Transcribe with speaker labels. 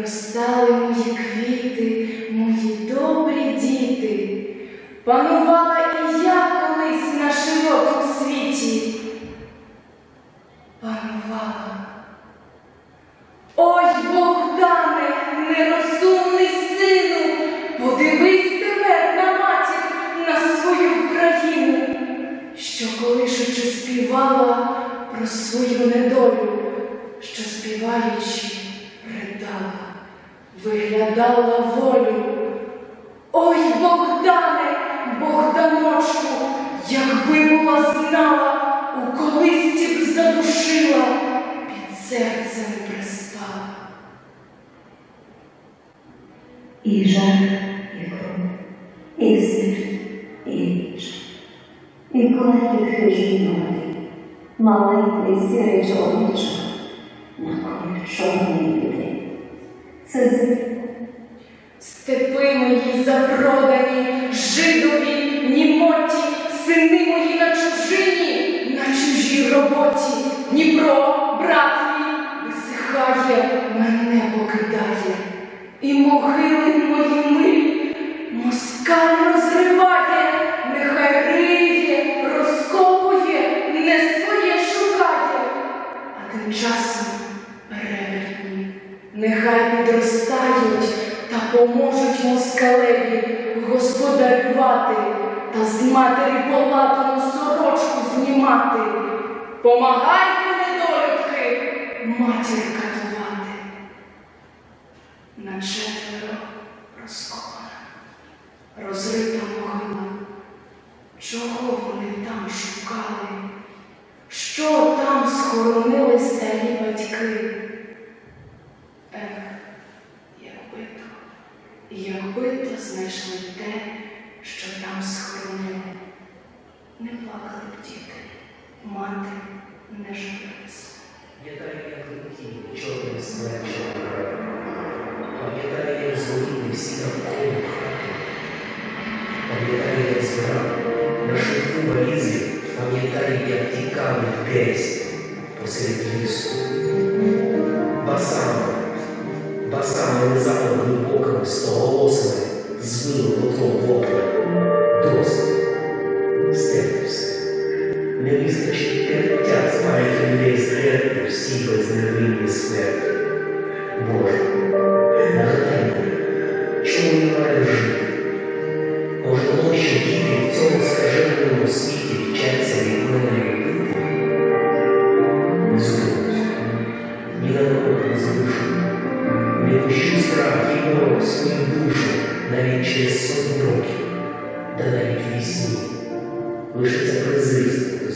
Speaker 1: Виростали мої квіти, мої добрі діти, панувала і я колись на широкому світі. Панувала. Ой, Богдане, нерозумний сину, подивись тепер на матір, на свою країну, що колишучи співала про свою недолю, що співаючи виглядала волю. Ой, Богдане, Богданочку, якби була знала, у колисті б задушила, під серцем приспала.
Speaker 2: І жах, і кров, і смерть, і ніч. І коли хижі ноги, маленький сірий чоловічок, на колі чорної біди. Це
Speaker 1: Степи мої запродані, жидові, німоті, сини мої на чужині, на чужій роботі. Дніпро, брат мій, висихає, мене покидає. І могили мої милі москаль розриває, нехай риє, розкопує, не своє шукає. А тим часом перевертні, нехай підростають та поможуть москалеві господарювати та з матері полатану сорочку знімати. Помагайте, недолюбки, матір катувати. На четверо розкопана, розрита могила. Чого вони там шукали? Якби то знайшли те, що там схоронили. Не плакали б діти, мати не жалілась.
Speaker 3: Пам'ятаю, як летіли чорним смерчем. Пам'ятаю, як згоріли всі навколо хати. Пам'ятаю, як збирав на швидку валізи. Пам'ятаю, як тікав десь посеред лісу. Басами, басами внезапно глибокими, стоголосими, звили лотом вопля. Досить. Стерти все. Не вистачить тертя з пам'яті людей стерти всі безневинні смерті. Боже, нагадай в свою душу навіть через сотні років, да навіть вісні. Лише це русні.